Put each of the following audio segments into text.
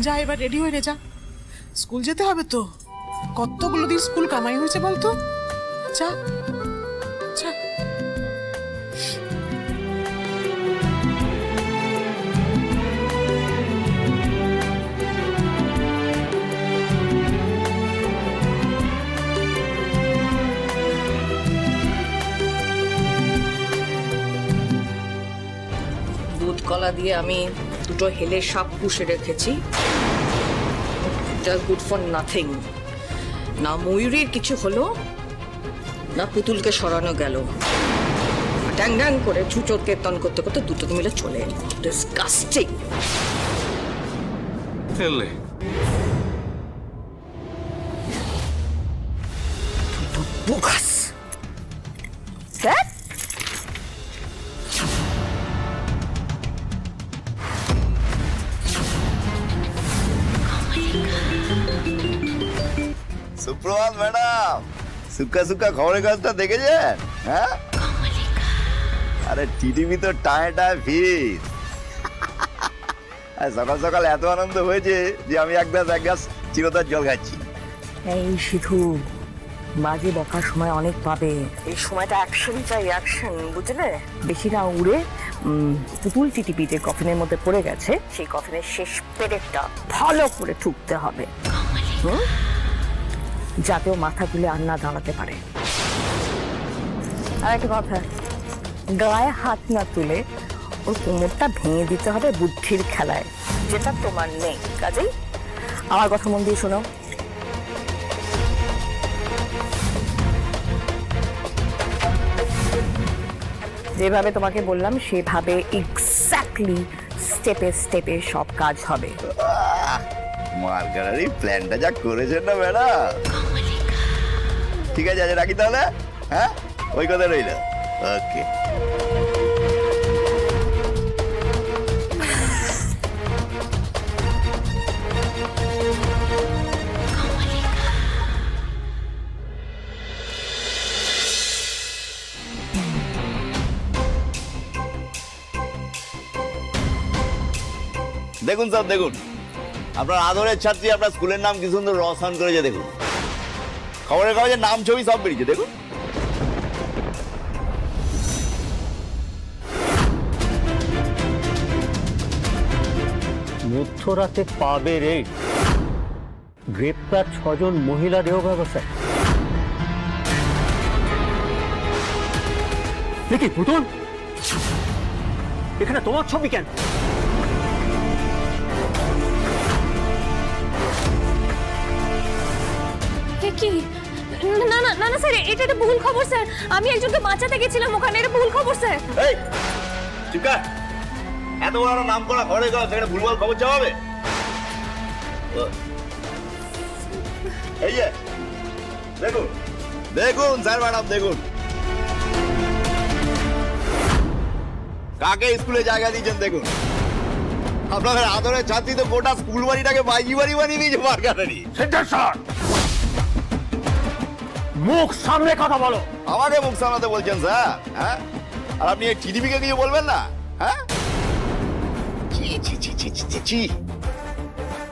যা, এবার রেডি হয়ে রে যা। স্কুল যেতে হবে তো। কতগুলো দিন স্কুল কামাই হয়েছে বলতো? যা। দুধ কলা দিয়ে আমি দুটো হেলে সাপ পুষে রেখেছি। গুড ফর নাথিং না ময়ূরীর কিছু হলো না পুতুলকে সরানো গেল। ড্যাং ড্যাং করে চুচোর কীর্তন করতে করতে দুটো মিলে চলে এলো। ডিসকাস্টিং ফেললে। বুকাস স্যার সুপ্রভাত ম্যাডাম সুক্কা সুক্কা খবরের কাজটা দেখেছেন? হ্যাঁ? আরে টিটিভি তো টায় টায় ফিস। সকাল সকাল এত আনন্দ হয়েছে যে আমি এক গ্লাস এক গ্লাস চিরতার জল খাচ্ছি। এই সিধু বাজে বকার সময় অনেক পাবে। এই সময়টা অ্যাকশন চাই অ্যাকশন বুঝলে? বেশি না উড়ে উম, পুতুল টিটিপিতে কফিনের মধ্যে পড়ে গেছে সেই কফিনের শেষ পেরেকটা ভালো করে ঠুকতে হবে। হুম? যাতে ও মাথা তুলে আর না দাঁড়াতে পারে। আর একটা কথা, গায়ে হাত না তুলে ওর কোমরটা ভেঙে দিতে হবে বুদ্ধির খেলায়, যেটা তোমার নেই। কাজেই আমার কথা মন দিয়ে শোনো। যেভাবে তোমাকে বললাম, সেভাবে এক্স্যাক্টলি স্টেপে স্টেপে সব কাজ হবে। মার্কারি প্ল্যানটা যা করেছেন না ম্যাডাম ঠিক আছে আজ রাখি তাহলে? হ্যাঁ? ওই কথা রইল। ওকে। দেখুন স্যার, দেখুন। আপনার আদরের ছাত্রী আপনার স্কুলের নাম কি সুন্দর রসান করেছে দেখুন। খবরের কাগজে নাম ছবি সব বেরিয়েছে দেখুন। মধ্যরাতে পাবে রেড গ্রেপ্তার ছজন মহিলা দেহ ব্যবসায়ী। দেখি পুতুল? এখানে তোমার ছবি কেন? কি? না না না না স্যার এটা একটা ভুল খবর স্যার। আমি একজনকে বাঁচাতে গেছিলাম ওখানে এটা ভুল খবর স্যার। এই চিকা এত বড় নাম করা খবরের কাগজ সেখানে ভুলভাল খবর চাওয়াবে এই যে দেখুন দেখুন স্যার ম্যাডাম দেখুন। কাকে স্কুলে জায়গা দিয়েছেন দেখুন। আপনাদের আদরের ছাত্রী তো গোটা স্কুল বাড়িটাকে বাইজি বাড়ি বানিয়ে দিয়েছে মার্কাটারি স্যার। মুখ সামনে কথা বলো। আমাকে মুখ সামলাতে বলছেন স্যার? হ্যাঁ? আর আপনি এই টিডিপিকে কিছু বলবেন না? হ্যাঁ? ছি ছি ছি ছি ছি ছি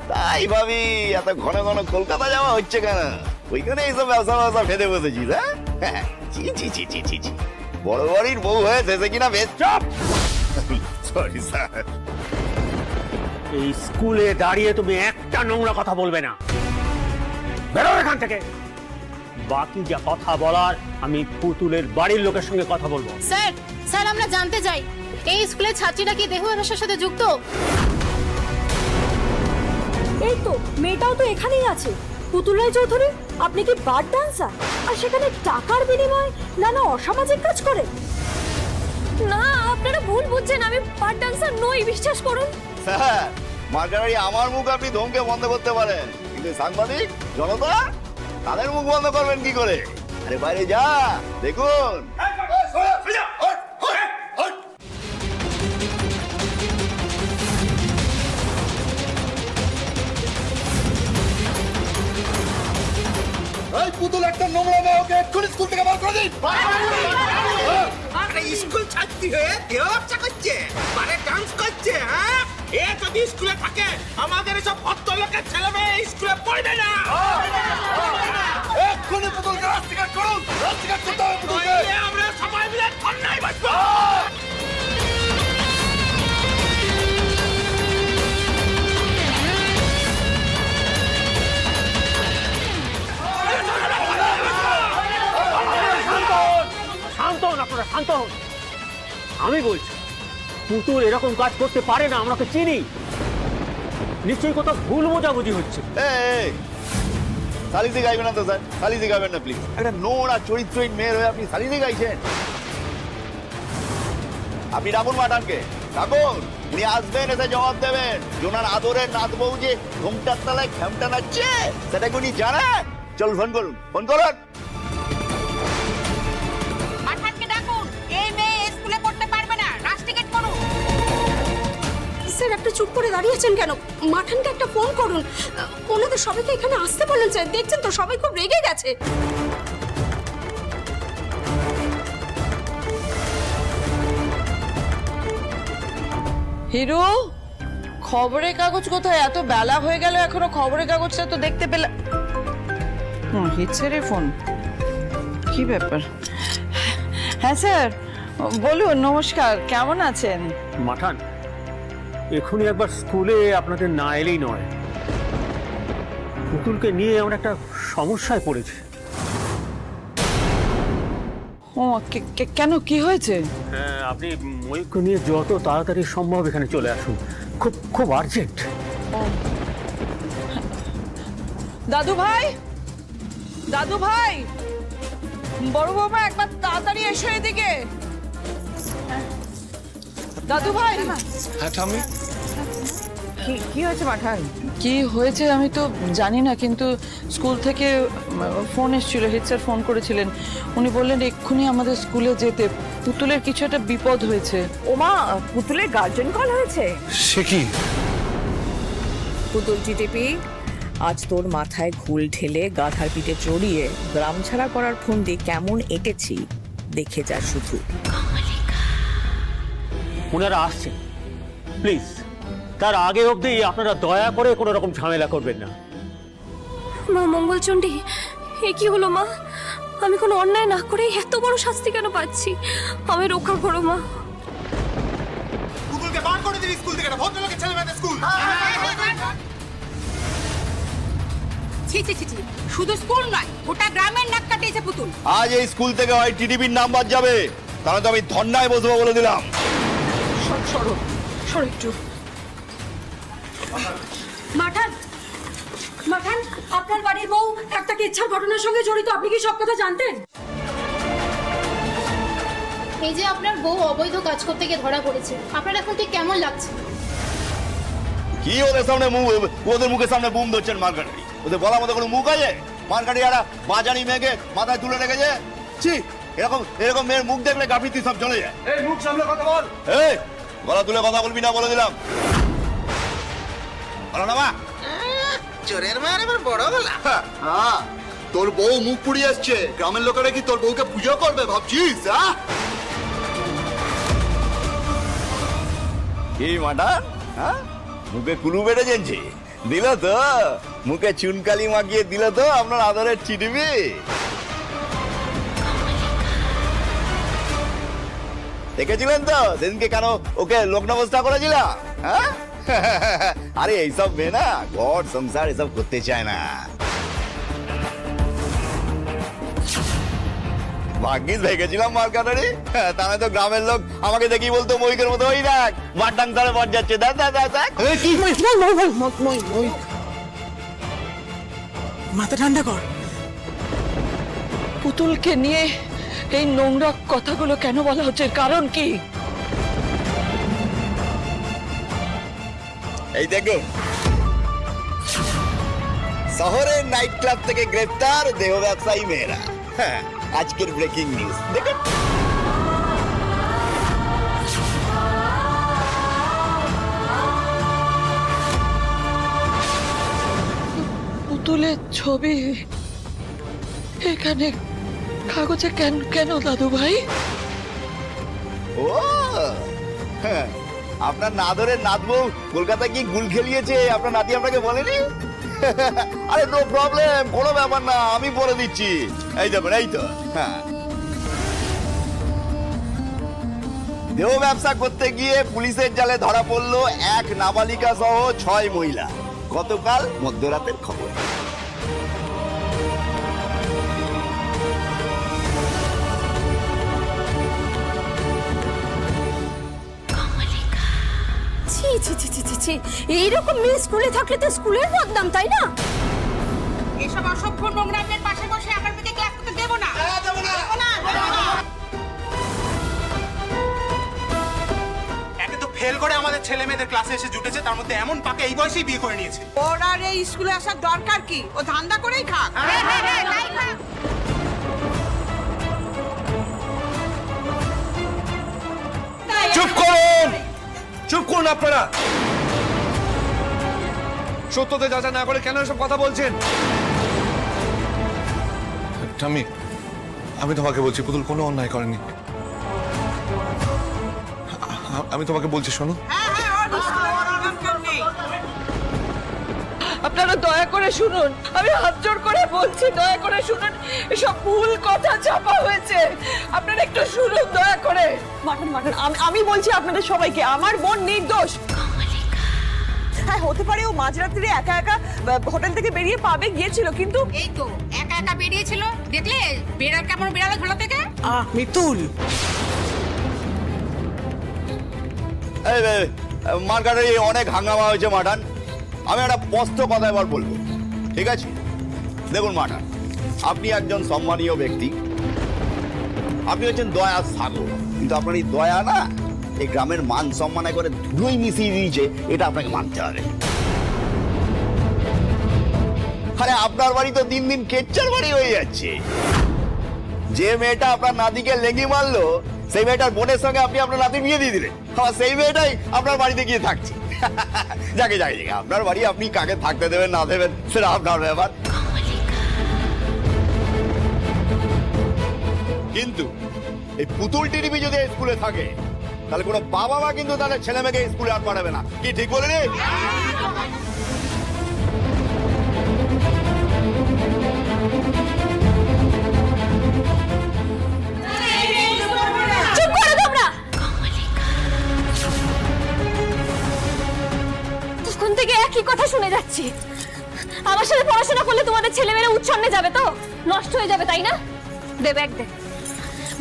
তাই ভাবি এত ঘন ঘন কলকাতা যাওয়া হচ্ছে কেন? ওইখানে এইসব ব্যবসা ব্যবসা ফেলে বসেছিস হ্যাঁ হ্যাঁ, ছি ছি ছি ছি ছি ছি। বড় বাড়ির বউ হয়ে শেষে কিনা বেশ। চপ! Sorry sir. এই স্কুলে দাঁড়িয়ে তুমি একটা নোংরা কথা বলবে না। বেরো এখান থেকে। বাকি যা কথা বলার আমি পুতুলের বাড়ির লোকের সঙ্গে কথা বলব। স্যার স্যার আমরা জানতে চাই এই স্কুলের ছাত্রীরা কি দেহ ব্যবসার সাথে যুক্ত? এই তো মেয়েটাও তো এখানেই আছে। পুতুল রায় চৌধুরী আপনি কি বার ডান্সার? আর সেখানে টাকার বিনিময়ে নানা অসামাজিক কাজ করে? না আপনারা ভুল বুঝছেন আমি পার্ট ডান্সার নই বিশ্বাস করুন। স্যার মার্কারি আমার মুখ আপনি ধমকে বন্ধ করতে পারেন। কিন্তু সাংবাদিক জনতা? তাদের মুখ বন্ধ করবেন কি করে? আরে বাইরে যা দেখুন। এই পুতুল একটা নোংরা মেয়ে ওকে এক্ষুনি স্কুল থেকে বার করে দিন। স্কুল ছাত্রী হয়ে ব্যবসা করছে মানে ডান্স করছে হ্যাঁ? এ যদি স্কুলে থাকে আমাদের এসব ভদ্রলোকের ছেলে মেয়ে স্কুলে পড়বে না। এক্ষুনি পুতুলকে রাস্তাঘাট করুন। রাস্তাঘাট করতে হবে পুতুলকে। আমরা সবাই মিলে ধর্নায় বসবো। শান্ত হন আপনারা শান্ত হন। আমি বলছি পুতুল এরকম কাজ করতে পারে না, আমরা তো চিনি। নিশ্চয়ই কোথাও ভুল বোঝাবুঝি হচ্ছে। এই গাইবেন না তো, স্যার? সালিসি গাইবেন না প্লিজ একটা নোংরা চরিত্রহীন মেয়ের হয়ে আপনি সালিসি গাইছেন। আপনি ডাকুন মাটানকে ডাকুন উনি আসবেন, এসে জবাব দেবেন। যে ওনার আদরের নাথ বউ যে ঘুমটার তলায় খেমটা নাচছে সেটা কি উনি জানেন। চল, ফোন করুন। ফোন করুন। স্যার আপনি চুপ করে দাঁড়িয়েছেন কেন? মাঠানকে একটা ফোন করুন। ওনাদের সবাইকে এখানে আসতে বলেন স্যার। দেখছেন তো সবাই খুব রেগে গেছে। হিরো খবরের কাগজ কোথায়? এত বেলা হয়ে গেল এখনও খবরের কাগজটা তো দেখতে পেলাম হুম হিটসের ফোন কি ব্যাপার? হ্যাঁ স্যার। বলুন নমস্কার। কেমন আছেন? মাঠান এখনই একবার স্কুলে আপনাদের না এলেই নয়। পুতুলকে নিয়ে আমরা একটা সমস্যায় পড়েছি। ও কে- কে- কেন? কি হয়েছে? হ্যাঁ আপনি ময়ূরকে নিয়ে যত তাড়াতাড়ি সম্ভব এখানে চলে আসুন। খুব খুব আর্জেন্ট। দাদু ভাই? দাদু ভাই? বড় বৌমা একবার তাড়াতাড়ি এসো এদিকে। দাদু ভাই হ্যাঁ ঠাম্মি? কি কি হয়েছে পাঠান? কি হয়েছে আমি তো জানি না কিন্তু স্কুল থেকে ফোন এসেছিল হেড স্যার ফোন করেছিলেন। উনি বললেন এক্ষুনি আমাদের স্কুলে যেতে। পুতুলের কিছু একটা বিপদ হয়েছে। ওমা পুতুলের গার্জেন কল হয়েছে? সে কি? পুতুল টিটিপি আজ তোর মাথায় ঘুল ঢেলে গাধার পিঠে চড়িয়ে গ্রাম ছাড়া করার ফন্দি কেমন এঁটেছি দেখে যা শুধু। ওনারা আসছেন। প্লিজ তার আগে অবধি আপনারা দয়া করে কোনো রকম ঝামেলা করবেন না। মা মঙ্গলচণ্ডী এ কি হলো মা? আমি কোনো অন্যায় না করে এত বড় শাস্তি কেন পাচ্ছি? আমি রক্ষা করো মা। বার করে দিন স্কুল থেকে ভদ্রলোকের ছেলে মেয়েদের স্কুল। ছি ছি ছি ছি শুধু স্কুল নয় গোটা গ্রামের নাক কাটিয়েছে পুতুল। আজ এই স্কুল থেকে হয় টিডিপির নাম বাদ যাবে তাহলে তো আমি ধর্নায় বসবো বলে দিলাম। সরো সরো একটু। মাঠান মাঠান আপনার বাড়ির বউ একটা কেচ্ছার ঘটনার সঙ্গে জড়িত আপনি কি সব কথা জানতেন? এই যে আপনার বউ অবৈধ কাজ করতে গিয়ে ধরা পড়েছে আপনার এখন ঠিক কেমন লাগছে? কি ওদের সামনে মুখ ওদের মুখের সামনে বুম ধরছেন মার্কাটি ওদের বলার মতো কোনো মুখ আছে? মার্কাটি একটা বাজানি মেয়েকে মাথায় তুলে রেখেছে? ছি এরকম এরকম মেয়ের মুখ দেখলে গাফিতি সব চলে যায়। এই মুখ সামলে কথা বল। এই গলা তুলে কথা বলবি না বলে দিলাম। বলো না মা। জোরের মার এবার বড় গলা। হ্যাঁ। তোর বউ মুখ পুড়িয়ে আসছে। গ্রামের লোকেরা কি তোর বউকে পুজো করবে ভাবছিস হ্যাঁ? কি মাটা হ্যাঁ? মুখে কুলু বেড়ে জেনছে দিল তো মুখে চুনকালি মাখিয়ে দিল তো আপনার আদরের চিটিবি দেখেছিলেন তো? সেদিনকে কেন ওকে লগ্নবস্থা করেছিলাম হ্যাঁ? আরে এইসব মেয়ে না ঘর সংসার এসব করতে চায় না। ভাগ্যিস ভেগেছিলাম মার্কাটারি তাহলে তো গ্রামের লোক আমাকে দেখি বলতো মহিকের মতো ওই দেখ মাটাং তালে বট যাচ্ছে দেখ দেখ দেখ দেখ। মাথা ঠান্ডা কর। পুতুলকে নিয়ে এই নোংরা কথাগুলো কেন বলা হচ্ছে? কারণ কি? এই দেখো। শহরের নাইট ক্লাব থেকে গ্রেফতার দেহ ব্যবসায়ী মেয়েরা। হ্যাঁ আজকের ব্রেকিং নিউজ দেখুন। পুতুলের ছবি এখানে কাগজে কেন কেন দাদু ভাই? ও হ্যাঁ আপনার নাদরের নাতবউ কলকাতায় কি গুল খেলিয়েছে, আপনার নাতি আপনাকে বলেনি? আরে নো প্রবলেম কোনো ব্যাপার না, আমি বলে দিচ্ছি। এই দেখুন, এই তো হ্যাঁ। দেহ ব্যবসা করতে গিয়ে পুলিশের জালে ধরা পড়ল এক নাবালিকা সহ ছয় মহিলা। গতকাল মধ্যরাতের খবর। ছি ছি ছি ছি ছি। এইরকম মেয়ে স্কুলে থাকলে তো স্কুলের বদনাম তাই না? এসব অসভ্য নোংরামের পাশে বসে আমার মেয়েকে ক্লাস করতে দেবো না। দেবো না। একে তো ফেল করে আমাদের ছেলে মেয়েদের ক্লাসে এসে জুটেছে তার মধ্যে এমন পাকে এই বয়সেই বিয়ে করে নিয়েছে। ওর আর এই স্কুলে আসার দরকার কি? ও ধান্দা করেই খাক। চুপ চুপ করুন আপনারা। সত্যতে যাচা না করে কেন এসব কথা বলছেন? আমি আমি তোমাকে বলছি পুতুল কোনো অন্যায় করেনি। আমি তোমাকে বলছি শোনো। আপনারা দয়া করে শুনুন। আমি হাত জোর করে বলছি দয়া করে শুনুন এসব ভুল কথা চাপা হয়েছে। আপনারা একটু শুনুন দয়া করে। মাটন মাটন আমি- আমি বলছি আপনাদের সবাইকে আমার বোন নির্দোষ। হ্যাঁ হতে পারে ও মাঝরাত্রিরে একা একা হোটেল থেকে বেরিয়ে পাবে গিয়েছিল কিন্তু এই তো একা একা বেরিয়েছিল। দেখলে বেড়াল কেমন বেড়ালো ঝোলা থেকে? আহ মিতুল। মার্কেটে অনেক হাঙ্গামা হয়েছে মাঠান। আমি একটা স্পষ্ট কথা এবার বলব। ঠিক আছে? দেখুন মাঠান আপনি একজন সম্মানীয় ব্যক্তি। আপনি হচ্ছেন দয়া সাগর। কিন্তু আপনার এই দয়া না, এই গ্রামের মান সম্মানে করে ধুলোই মিশিয়ে দিয়েছে, এটা আপনাকে মানতে হবে। আরে, আপনার বাড়ি তো দিন দিন কেচ্চার বাড়ি হয়ে যাচ্ছে। যে মেয়েটা আপনার নাতিকে লেগি মারলো, সেই মেয়েটার বোনের সঙ্গে আপনি আপনার নাতি বিয়ে দিয়ে দিলেন। সেই মেয়েটাই আপনার বাড়িতে গিয়ে থাকছে। যাকে যাকে যাকে, আপনার বাড়ি আপনি কাকে থাকতে দেবেন, না দেবেন, সেটা আপনার ব্যাপার। কিন্তু এই পুতুল টিভি যদি স্কুলে থাকে, তাহলে কোনো বাবা মা কিন্তু তাদের ছেলে মেয়েকে স্কুলে আর পাঠাবে না। কি, ঠিক বলে শুনে যাচ্ছি। আমার সাথে পড়াশোনা করলে তোমাদের ছেলে মেয়ে উচ্ছন্নে যাবে তো? নষ্ট হয়ে যাবে, তাই না? দে ব্যাগ দে।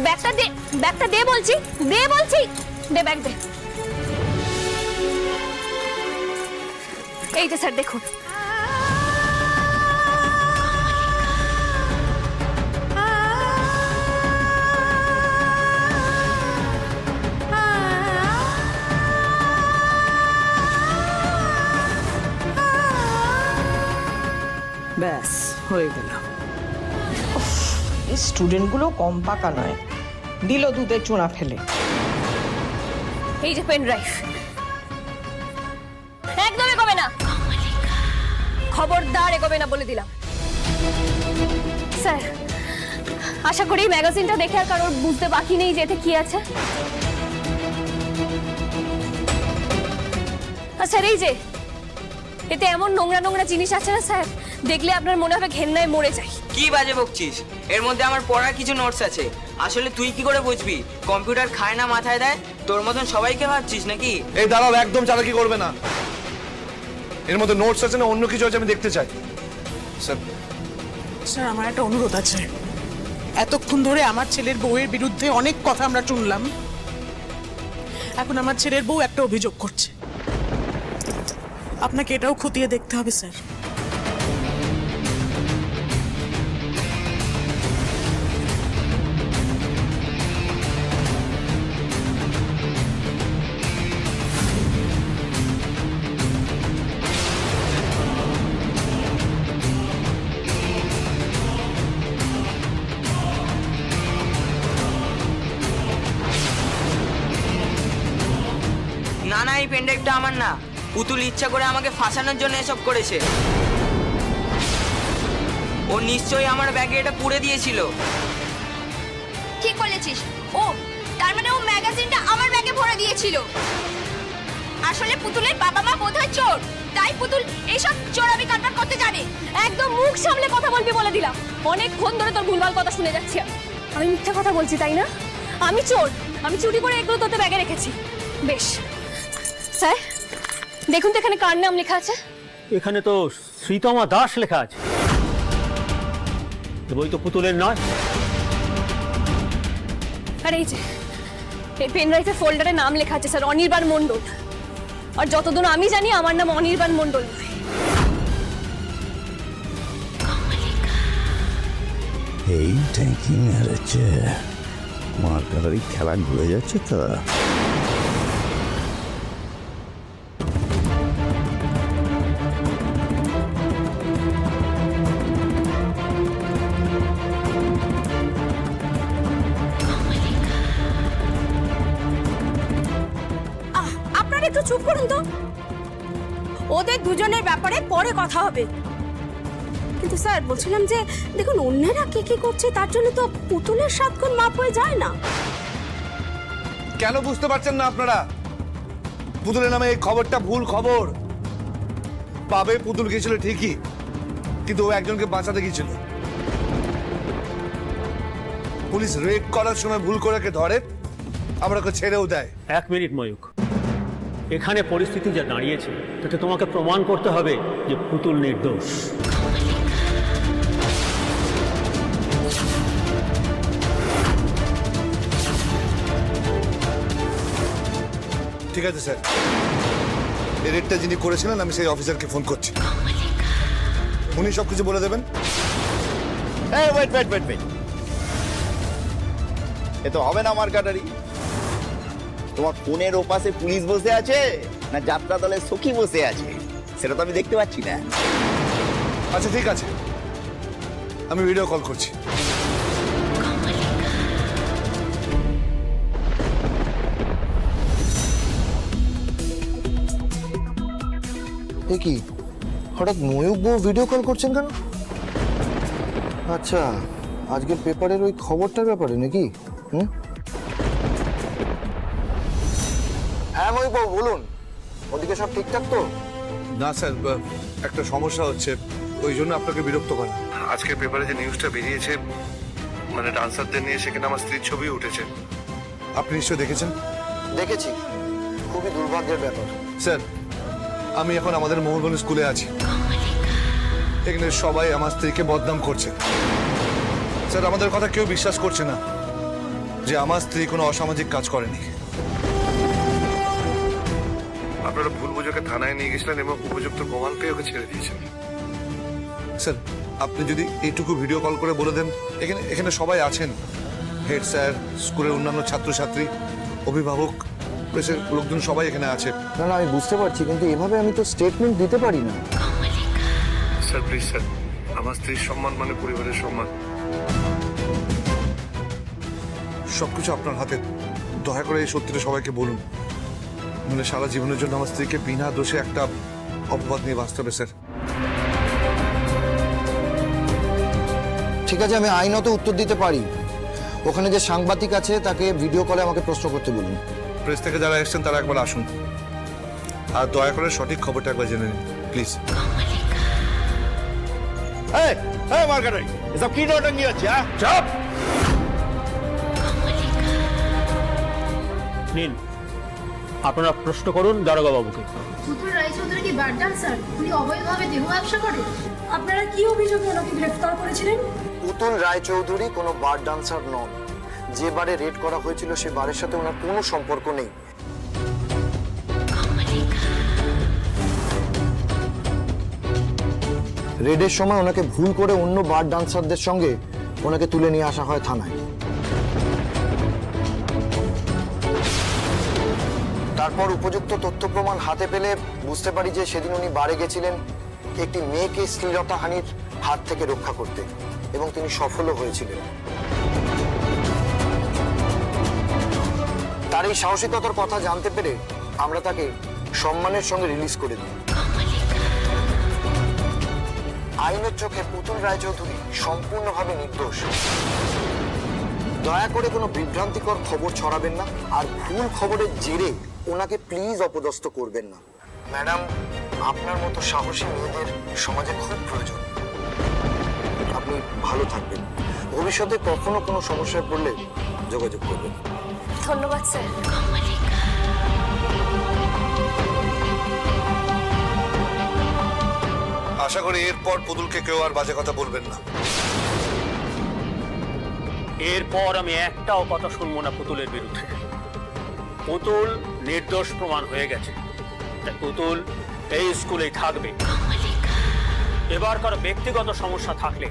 ব্যাগটা দে ব্যাগটা দে বলছি দে বলছি। দে ব্যাগ দে। এইটা স্যার, দেখুন। হয়ে গেল। স্টুডেন্টগুলো কম পাকা নয়। দিল দুধের চুনা ফেলে। এই যে পেন ড্রাইভ একদম এগোবে না। খবরদার এগোবে না বলে দিলাম। স্যার, আশা করি ম্যাগাজিনটা দেখে আর কারোর বুঝতে বাকি নেই যে এতে কি আছে। স্যার, এই যে, এতে এমন নোংরা নোংরা জিনিস আছে না, স্যার? দেখলে আপনার মনে হবে ঘেন্নায় মরে যায় কি বাজে বকছিস? এর মধ্যে আমার পড়ার কিছু নোটস আছে। আসলে তুই কি করে বুঝবি? কম্পিউটার খায় না মাথায় দেয়? তোর মতন সবাইকে ভাবছিস নাকি? এই দাঁড়াও একদম চালাকি করবে না। এর মধ্যে নোটস আছে না অন্য কিছু আছে আমি দেখতে চাই। স্যার স্যার আমার একটা অনুরোধ আছে। এতক্ষণ ধরে আমার ছেলের বউয়ের বিরুদ্ধে অনেক কথা আমরা শুনলাম। এখন আমার ছেলের বউ একটা অভিযোগ করছে। আপনাকে এটাও খতিয়ে দেখতে হবে স্যার। পুতুল ইচ্ছা করে আমাকে ফাঁসানোর জন্য এসব করেছে। ও নিশ্চয়ই আমার ব্যাগে এটা পুড়ে দিয়েছিল। ঠিক বলেছিস। ও তার মানে ও ম্যাগাজিনটা আমার ব্যাগে ভরে দিয়েছিল। আসলে পুতুলের বাবা মা বোধ হয় চোর তাই পুতুল এইসব চোরামি কারবার করতে জানে। একদম মুখ সামলে কথা বলবি বলে দিলাম। অনেকক্ষণ ধরে তোর ভুলভাল কথা শুনে যাচ্ছি আমি। আমি মিথ্যা কথা বলছি তাই না? আমি চোর। আমি চুরি করে এগুলো তোতে ব্যাগে রেখেছি। বেশ। স্যার? দেখুন তো এখানে কার নাম লেখা আছে। এখানে তো শ্রীতমা দাস লেখা আছে। বই তো পুতুলের নয়। আর এই যে এই পেন ড্রাইভের ফোল্ডারে নাম লেখা আছে স্যার অনির্বাণ মণ্ডল। আর যতদূর আমি জানি আমার নাম অনির্বাণ মণ্ডল। নয় এইটাই কি মেরেছে মার্কারি খেলা ঘুরে যাচ্ছে তো। কথা হবে। কিন্তু স্যার বলছিলাম যে দেখুন অন্যেরা কি কি করছে তার জন্য তো পুতুলের সাত গুণ মাপ হয়ে যায় না। কেন বুঝতে পারছেন না আপনারা? পুতুলের নামে এই খবরটা ভুল খবর। পাবে পুতুল গিয়েছিল ঠিকই কিন্তু ও একজনকে বাঁচাতে গিয়েছিল। পুলিশ রেড করার সময় ভুল করে ধরে আমরা ওকে ছেড়েও দেয়। এক মিনিট ময়ূক এখানে পরিস্থিতি যা দাঁড়িয়েছে তাতে তোমাকে প্রমাণ করতে হবে যে পুতুল নির্দোষ। ঠিক আছে স্যার। এই রেডটা যিনি করেছিলেন আমি সেই অফিসারকে ফোন করছি। উনি সব কিছু বলে দেবেন? এই ওয়েট ওয়েট ওয়েট ওয়েট এ তো হবে না আমার মার্কাটারি তোমার ফোনের ওপাশে পুলিশ বসে আছে? না যাত্রা দলের সখী বসে আছে? সেটা তো আমি দেখতে পাচ্ছি না। আচ্ছা ঠিক আছে। আমি ভিডিও কল করছি। এ কি? হঠাৎ ময়ূক বউ ভিডিও কল করছেন কেন? আচ্ছা আজকের পেপারের ওই খবরটার ব্যাপারে নাকি? হুম? হ্যাঁ বাবু বলুন। ওদিকে সব ঠিকঠাক তো? না স্যার একটা সমস্যা হচ্ছে। ওই জন্য আপনাকে বিরক্ত করা। আজকের পেপারে যে নিউজটা বেরিয়েছে মানে ডান্সারদের নিয়ে সেখানে আমার স্ত্রীর ছবি উঠেছে। আপনি নিশ্চয় দেখেছেন? দেখেছি। খুবই দুর্ভাগ্যের ব্যাপার। স্যার আমি এখন আমাদের মোহনগঞ্জ স্কুলে আছি। এখানে সবাই আমার স্ত্রীকে বদনাম করছে। স্যার আমাদের কথা কেউ বিশ্বাস করছে না যে আমার স্ত্রী কোনো অসামাজিক কাজ করেনি। আপনারা ভুল বুঝোকে থানায় নিয়ে গেছিলেন এবং উপযুক্ত প্রমাণ পেয়ে ওকে ছেড়ে দিয়েছেন। স্যার আপনি যদি এইটুকু ভিডিও কল করে বলে দেন এখানে এখানে সবাই আছেন। হেড স্যার স্কুলের অন্যান্য ছাত্রছাত্রী অভিভাবক প্রেসের লোকজন সবাই এখানে আছে। না না আমি বুঝতে পারছি কিন্তু এভাবে আমি তো স্টেটমেন্ট দিতে পারি না। স্যার প্লিজ স্যার আমার স্ত্রীর সম্মান মানে পরিবারের সম্মান। সবকিছু আপনার হাতে। দয়া করে এই সত্যিটা সবাইকে বলুন। মানে সারা জীবনের জন্য আমার স্ত্রীকে বিনা দোষে একটা অপবাদ নিয়ে বাঁচতে হবে স্যার। ঠিক আছে আমি আইনত উত্তর দিতে পারি। ওখানে যে সাংবাদিক আছে তাকে ভিডিও কলে আমাকে প্রশ্ন করতে বলুন। প্রেস থেকে যারা এসেছেন তারা একবার আসুন। আর দয়া করে সঠিক খবরটা একবার জেনে নিন প্লিজ এই এই মার্কাটারি এসব কি নটঙ্গি হচ্ছে হ্যাঁ? নিন। আপনারা প্রশ্ন করুন দারোগা বাবুকে পুতুল রায়চৌধুরী কি বার ডান্সার উনি অবৈধভাবে দেহ ব্যবসা করে? আপনারা কি অভিযোগে ওনাকে গ্রেফতার করেছিলেন? পুতুল রায়চৌধুরী কোনো বার ডান্সার নন। যে বারে রেড করা হয়েছিল সে বারের সাথে ওনার কোনো সম্পর্ক নেই। রেডের সময় ওনাকে ভুল করে অন্য বার ডান্সারদের সঙ্গে ওনাকে তুলে নিয়ে আসা হয় থানায়। তারপর উপযুক্ত তথ্য প্রমাণ হাতে পেলে বুঝতে পারি যে সেদিন উনি বারে গেছিলেন একটি মেয়েকে শ্লীলতাহানির হাত থেকে রক্ষা করতে এবং তিনি সফলও হয়েছিলেন। তার এই সাহসিকতার কথা জানতে পেরে আমরা তাকে সম্মানের সঙ্গে রিলিজ করে দিই। আইনের চোখে পুতুল রায়চৌধুরী সম্পূর্ণভাবে নির্দোষ। দয়া করে কোনো বিভ্রান্তিকর খবর ছড়াবেন না, আর ভুল খবরের জেরে ওনাকে প্লিজ অপদস্থ করবেন না। ম্যাডাম আপনার মতো সাহসী মেয়েদের সমাজে খুব প্রয়োজন। আপনি ভালো থাকবেন। ভবিষ্যতে কখনো কোনো সমস্যায় পড়লে যোগাযোগ করবেন। ধন্যবাদ স্যার। আশা করি এরপর পুতুলকে কেউ আর বাজে কথা বলবেন না। এরপর আমি একটাও কথা শুনব না পুতুলের বিরুদ্ধে। পুতুল নির্দোষ প্রমাণ হয়ে গেছে। তাই পুতুল এই স্কুলেই থাকবে। এবার কারও ব্যক্তিগত সমস্যা থাকলে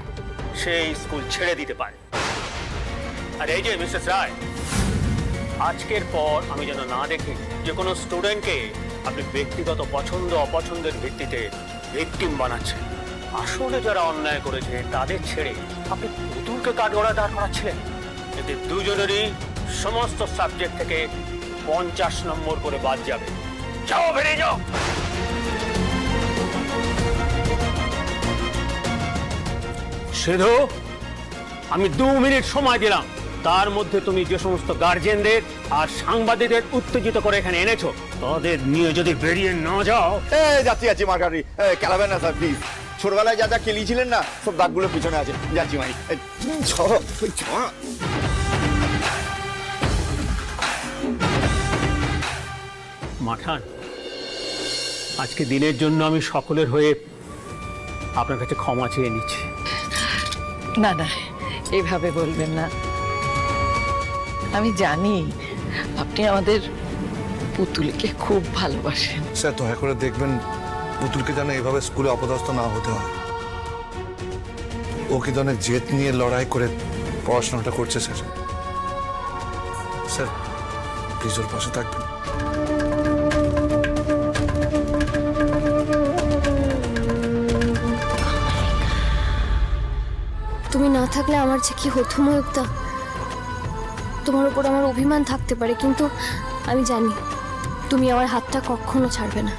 সেই স্কুল ছেড়ে দিতে পারে। আর এই যে মিসেস রায় আজকের পর আমি যেন না দেখি যে কোনো স্টুডেন্টকে আপনি ব্যক্তিগত পছন্দ অপছন্দের ভিত্তিতে ভিকটিম বানাচ্ছেন। আসলে যারা অন্যায় করেছে তাদের ছেড়ে আপনি পুতুলকে কাঠগড়া দাঁড় করাচ্ছিলেন। এতে দুজনেরই সমস্ত সাবজেক্ট থেকে পঞ্চাশ নম্বর করে বাদ যাবে। যাও, বেরিয়ে যাও। সিধু, আমি দু মিনিট সময় দিলাম। তার মধ্যে তুমি যে সমস্ত গার্জেনদের আর সাংবাদিকদের উত্তেজিত করে এখানে এনেছো, তাদের নিয়ে যদি বেরিয়ে না যাও। যাচ্ছি যাচ্ছি, মার্কারি। খেলাবেন না, স্যার প্লিজ ছোটবেলায় যা যা খেলিয়েছিলেন না, সব দাগগুলো পিছনে আছে। যাচ্ছি, মাই। ছ মাঠান আজকে দিনের জন্য আমি সকলের হয়ে আপনার কাছে ক্ষমা চেয়ে নিচ্ছি। না না এভাবে বলবেন না। আমি জানি আপনি আমাদের পুতুলকে খুব ভালোবাসেন। স্যার দয়া করে দেখবেন পুতুলকে যেন এভাবে স্কুলে অপদস্থ না হতে হয়। ও কি ধরনের জেদ নিয়ে লড়াই করে পড়াশোনাটা করছে স্যার। স্যার প্লিজ ওর পাশে থাকবেন। থাকলে আমার যে কি হতো, ময়ুক্তা? তোমার উপর আমার অভিমান থাকতে পারে, কিন্তু আমি জানি তুমি আমার হাতটা কখনো ছাড়বে না।